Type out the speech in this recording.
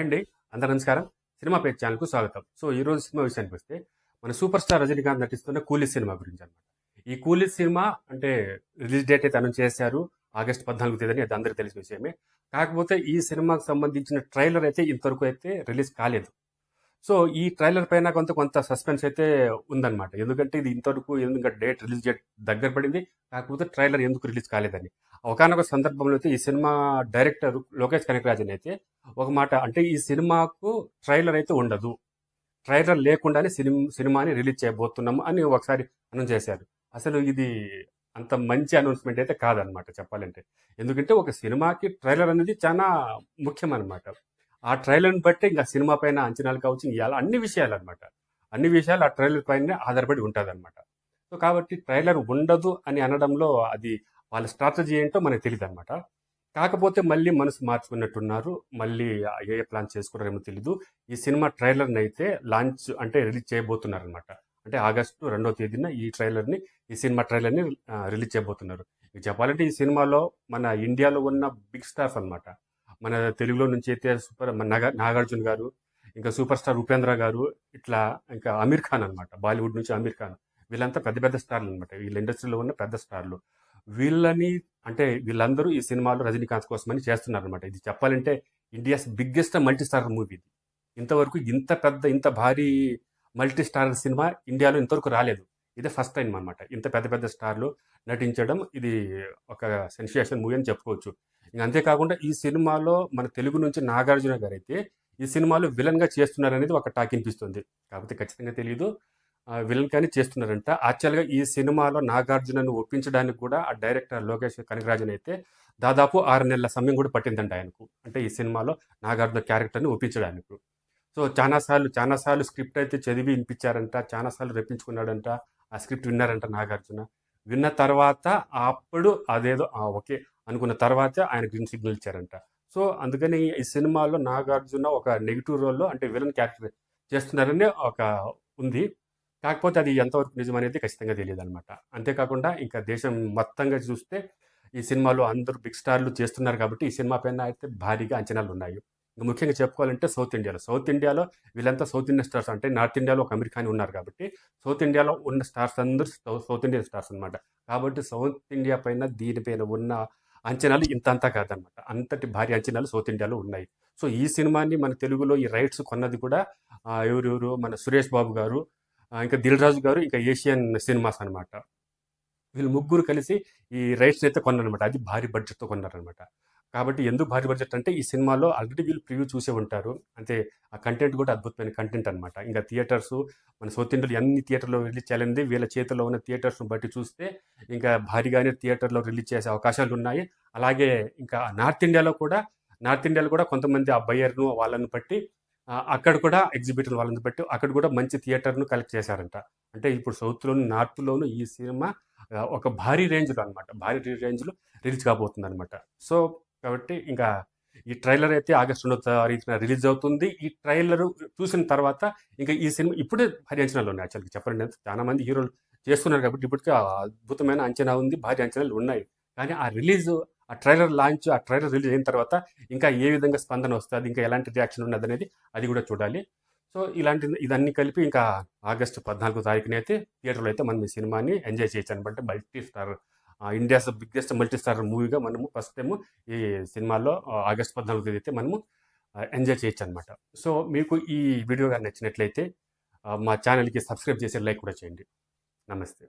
Hi అండి. అందరూ నమస్కారం. సినిమా పేజ్ ఛానల్కు స్వాగతం. సో ఈ రోజు సినిమా విషయానికి వస్తే మన సూపర్ స్టార్ రజనీకాంత్ నటిస్తున్న కూలీ సినిమా గురించి అనమాట ఈ కూలీ సినిమా అంటే రిలీజ్ డేట్ అయితే అనౌన్స్ చేశారు. ఆగస్ట్ పద్నాలుగు తేదీని అది అందరికీ తెలిసిన విషయమే. కాకపోతే ఈ సినిమాకు సంబంధించిన ట్రైలర్ అయితే ఇంతవరకు అయితే రిలీజ్ కాలేదు. సో ఈ ట్రైలర్ పైన కొంత కొంత సస్పెన్స్ అయితే ఉందన్నమాట. ఎందుకంటే ఇది ఇంతవరకు ఎందుకంటే డేట్ రిలీజ్ డేట్ దగ్గర పడింది. కాకపోతే ట్రైలర్ ఎందుకు రిలీజ్ కాలేదని. ఒకనొక సందర్భంలో అయితే ఈ సినిమా డైరెక్టర్ లోకేష్ కనకరాజన్ అయితే ఒక మాట అంటే ఈ సినిమాకు ట్రైలర్ అయితే ఉండదు. ట్రైలర్ లేకుండానే సినిమా సినిమాని రిలీజ్ చేయబోతున్నాము అని ఒకసారి అనౌన్స్ చేశారు. అసలు ఇది అంత మంచి అనౌన్స్మెంట్ అయితే కాదనమాట చెప్పాలంటే. ఎందుకంటే ఒక సినిమాకి ట్రైలర్ అనేది చాలా ముఖ్యం అనమాట ఆ ట్రైలర్ని బట్టి ఇంకా సినిమా పైన అంచనాలు కావచ్చు ఇవాళ అన్ని విషయాలు అనమాట అన్ని విషయాలు ఆ ట్రైలర్ పైన ఆధారపడి ఉంటుంది అనమాట సో కాబట్టి ట్రైలర్ ఉండదు అని అనడంలో అది వాళ్ళ స్ట్రాటజీ ఏంటో మనకు తెలియదు అనమాట కాకపోతే మళ్ళీ మనసు మార్చుకున్నట్టున్నారు. మళ్ళీ ఏ ఏ ప్లాన్ చేసుకున్నారేమో తెలీదు. ఈ సినిమా ట్రైలర్ని అయితే లాంచ్ అంటే రిలీజ్ చేయబోతున్నారు అనమాట అంటే ఆగస్టు రెండవ తేదీన ఈ ట్రైలర్ని ఈ సినిమా ట్రైలర్ని రిలీజ్ చేయబోతున్నారు. ఇక చెప్పాలంటే ఈ సినిమాలో మన ఇండియాలో ఉన్న బిగ్ స్టార్స్ అనమాట మన తెలుగులో నుంచి అయితే సూపర్ మన నాగ నాగార్జున గారు ఇంకా సూపర్ స్టార్ ఉపేంద్ర గారు ఇట్లా ఇంకా అమీర్ ఖాన్ అనమాట బాలీవుడ్ నుంచి అమీర్ ఖాన్. వీళ్ళంతా పెద్ద పెద్ద స్టార్లు అనమాట వీళ్ళ ఇండస్ట్రీలో ఉన్న పెద్ద స్టార్లు. వీళ్ళని అంటే వీళ్ళందరూ ఈ సినిమాలో రజనీకాంత్ కోసమని చేస్తున్నారు అనమాట ఇది చెప్పాలంటే India's biggest multi star movie ఇది. ఇంతవరకు ఇంత పెద్ద ఇంత భారీ మల్టీ స్టార్ సినిమా ఇండియాలో ఇంతవరకు రాలేదు. ఇది ఫస్ట్ టైం అనమాట ఇంత పెద్ద పెద్ద స్టార్లు నటించడం ఇది ఒక సెన్సేషన్ మూవీ అని చెప్పుకోవచ్చు. ఇంకా అంతేకాకుండా ఈ సినిమాలో మన తెలుగు నుంచి నాగార్జున గారు అయితే ఈ సినిమాలో విలన్గా చేస్తున్నారనేది ఒక టాక్ వినిపిస్తుంది. కాకపోతే ఖచ్చితంగా తెలియదు విలన్ కానీ చేస్తున్నారంట. యాక్చువల్గా ఈ సినిమాలో నాగార్జునను ఒప్పించడానికి కూడా ఆ డైరెక్టర్ లోకేష్ కనకరాజన్ అయితే దాదాపు ఆరు నెలల సమయం కూడా పట్టిందంట ఆయనకు. అంటే ఈ సినిమాలో నాగార్జున క్యారెక్టర్ని ఒప్పించడానికి. సో చాలాసార్లు చాలాసార్లు స్క్రిప్ట్ అయితే చదివి వినిపించారంట చాలాసార్లు రప్పించుకున్నాడంట. ఆ స్క్రిప్ట్ విన్నారంట నాగార్జున. విన్న తర్వాత అప్పుడు అదేదో ఓకే అనుకున్న తర్వాత ఆయన గ్రీన్ సిగ్నల్ ఇచ్చారంట. సో అందుకని ఈ సినిమాలో నాగార్జున ఒక నెగిటివ్ రోల్లో అంటే విలన్ క్యారెక్టర్ చేస్తున్నారని ఒక ఉంది. కాకపోతే అది ఎంతవరకు నిజం అనేది ఖచ్చితంగా తెలియదు అనమాట అంతేకాకుండా ఇంకా దేశం మొత్తంగా చూస్తే ఈ సినిమాలో అందరూ బిగ్ స్టార్లు చేస్తున్నారు కాబట్టి ఈ సినిమా పైన అయితే భారీగా అంచనాలు ఉన్నాయి ముఖ్యంగా చెప్పుకోవాలంటే సౌత్ ఇండియాలో. సౌత్ ఇండియాలో వీళ్ళంతా సౌత్ ఇండియన్ స్టార్స్ అంటే నార్త్ ఇండియాలో ఒక అమెరికాని ఉన్నారు కాబట్టి సౌత్ ఇండియాలో ఉన్న స్టార్స్ అందరూ సౌత్ ఇండియన్ స్టార్స్ అనమాట కాబట్టి సౌత్ ఇండియా పైన దీనిపైన ఉన్న అంచనాలు ఇంత అంతా కాదనమాట అంతటి భారీ అంచనాలు సౌత్ ఇండియాలో ఉన్నాయి. సో ఈ సినిమాని మన తెలుగులో ఈ రైట్స్ కొన్నది కూడా ఎవరెవరు? మన సురేష్ బాబు గారు ఇంకా దిల్ రాజు గారు ఇంకా ఏషియన్ సినిమాస్ అనమాట వీళ్ళు ముగ్గురు కలిసి ఈ రైట్స్ అయితే కొన్నారనమాట అది భారీ బడ్జెట్తో కొన్నారనమాట కాబట్టి ఎందుకు భారీ బడ్జెట్ అంటే ఈ సినిమాలో ఆల్రెడీ వీళ్ళు ప్రివ్యూ చూసే ఉంటారు. అంటే ఆ కంటెంట్ కూడా అద్భుతమైన కంటెంట్ అనమాట ఇంకా థియేటర్స్ మన సౌత్ ఇండియాలో ఎన్ని థియేటర్లో రిలీజ్ చేయాలనేది వీళ్ళ చేతిలో ఉన్న థియేటర్స్ని బట్టి చూస్తే ఇంకా భారీగానే థియేటర్లో రిలీజ్ చేసే అవకాశాలు ఉన్నాయి. అలాగే ఇంకా నార్త్ ఇండియాలో కూడా నార్త్ ఇండియాలో కూడా కొంతమంది ఆ బయ్యర్ను వాళ్ళని బట్టి అక్కడ కూడా ఎగ్జిబిటర్ వాళ్ళని బట్టి అక్కడ కూడా మంచి థియేటర్ను కలెక్ట్ చేశారంట. అంటే ఇప్పుడు సౌత్లోను నార్త్లోను ఈ సినిమా ఒక భారీ రేంజ్లో అనమాట భారీ రేంజ్లో రిలీజ్ కాబోతుంది అనమాట సో కాబట్టి ఇంకా ఈ ట్రైలర్ అయితే ఆగస్టు రెండో తారీఖున రిలీజ్ అవుతుంది. ఈ ట్రైలర్ చూసిన తర్వాత ఇంకా ఈ సినిమా ఇప్పుడే భారీ అంచనాలు ఉన్నాయి యాక్చువల్గా చెప్పండి చాలా మంది హీరోలు చేస్తున్నారు కాబట్టి ఇప్పటికే అద్భుతమైన అంచనా ఉంది భారీ అంచనాలు ఉన్నాయి. కానీ ఆ రిలీజ్ ఆ ట్రైలర్ లాంచ్ ఆ ట్రైలర్ రిలీజ్ అయిన తర్వాత ఇంకా ఏ విధంగా స్పందన వస్తుంది ఇంకా ఎలాంటి రియాక్షన్ ఉన్నది అనేది అది కూడా చూడాలి. సో ఇలాంటి ఇదన్నీ కలిపి ఇంకా ఆగస్టు పద్నాలుగో తారీఖున అయితే థియేటర్లో అయితే మనం ఈ సినిమాని ఎంజాయ్ చేయొచ్చు అనమాట multi star India's biggest multi star మూవీగా మనము ఫస్ట్ టైం ఈ సినిమాలో ఆగస్ట్ పద్నాలుగు తేదీ అయితే మనము ఎంజాయ్ చేయొచ్చు అనమాట సో మీకు ఈ వీడియో కానీ నచ్చినట్లయితే మా ఛానల్కి సబ్స్క్రైబ్ చేసి లైక్ కూడా చేయండి. నమస్తే.